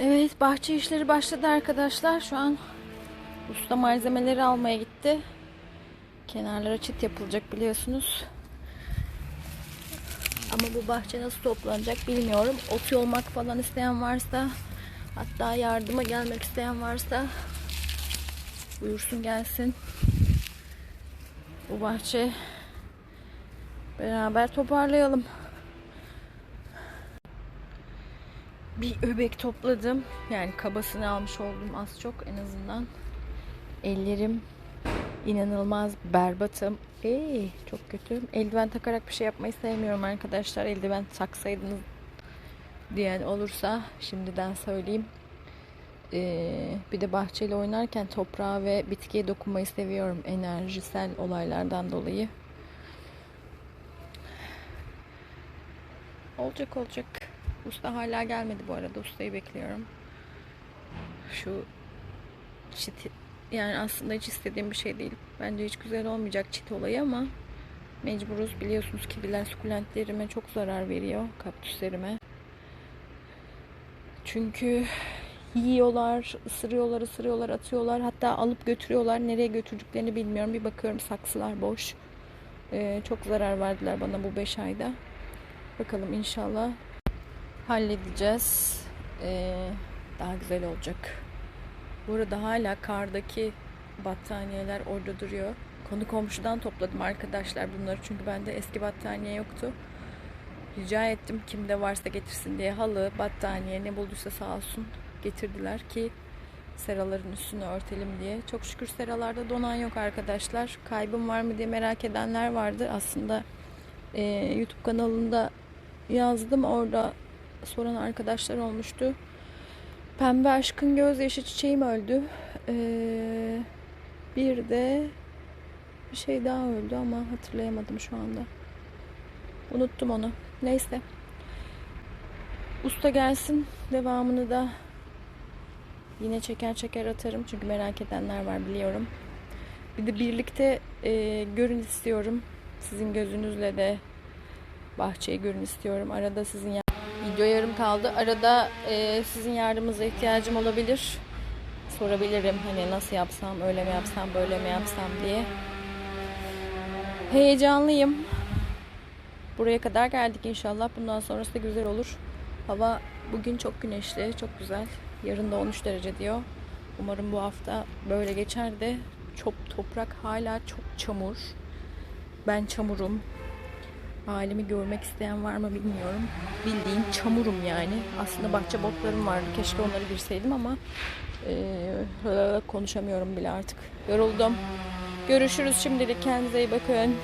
Evet bahçe işleri başladı arkadaşlar. Şu an usta malzemeleri almaya gitti. Kenarlara çit yapılacak biliyorsunuz. Ama bu bahçe nasıl toplanacak bilmiyorum. Ot yolmak falan isteyen varsa hatta yardıma gelmek isteyen varsa buyursun gelsin. Bu bahçe beraber toparlayalım. Bir öbek topladım. Yani kabasını almış oldum az çok en azından. Ellerim inanılmaz berbatım. Ey, çok kötü. Eldiven takarak bir şey yapmayı sevmiyorum arkadaşlar. Eldiven taksaydınız diyen olursa şimdiden söyleyeyim. Ee, bir de bahçeyle oynarken toprağa ve bitkiye dokunmayı seviyorum enerjisel olaylardan dolayı. Olacak olacak. Usta hala gelmedi bu arada. Ustayı bekliyorum. Şu çit yani aslında hiç istediğim bir şey değil. Bence hiç güzel olmayacak çit olayı ama mecburuz. Biliyorsunuz kiviler sukulentlerime çok zarar veriyor. Kaktüslerime. Çünkü yiyorlar, ısırıyorlar, ısırıyorlar, atıyorlar. Hatta alıp götürüyorlar. Nereye götürdüklerini bilmiyorum. Bir bakıyorum saksılar boş. Ee, çok zarar verdiler bana bu 5 ayda. Bakalım inşallah halledeceğiz. Ee, daha güzel olacak. Bu arada hala kardaki battaniyeler orada duruyor. Konu komşudan topladım arkadaşlar bunları çünkü bende eski battaniye yoktu. Rica ettim kimde varsa getirsin diye halı, battaniye ne bulduysa sağ olsun getirdiler ki seraların üstünü örtelim diye. Çok şükür seralarda donan yok arkadaşlar. Kaybım var mı diye merak edenler vardı. Aslında e, YouTube kanalında yazdım orada soran arkadaşlar olmuştu. Pembe aşkın gözyaşı çiçeğim öldü. Ee, bir de bir şey daha öldü ama hatırlayamadım şu anda. Unuttum onu. Neyse. Usta gelsin. Devamını da yine çeker çeker atarım. Çünkü merak edenler var biliyorum. Bir de birlikte e, görün istiyorum. Sizin gözünüzle de bahçeyi görün istiyorum. Arada sizin video yarım kaldı. Arada e, sizin yardımınıza ihtiyacım olabilir. Sorabilirim hani nasıl yapsam, öyle mi yapsam, böyle mi yapsam diye. Heyecanlıyım. Buraya kadar geldik inşallah. Bundan sonrası da güzel olur. Hava bugün çok güneşli, çok güzel. Yarın da 13 derece diyor. Umarım bu hafta böyle geçer de çok toprak hala çok çamur. Ben çamurum. Halimi görmek isteyen var mı bilmiyorum. Bildiğin çamurum yani. Aslında bahçe botlarım vardı. Keşke onları girseydim ama eee, konuşamıyorum bile artık. Yoruldum. Görüşürüz şimdilik. Kendinize iyi bakın.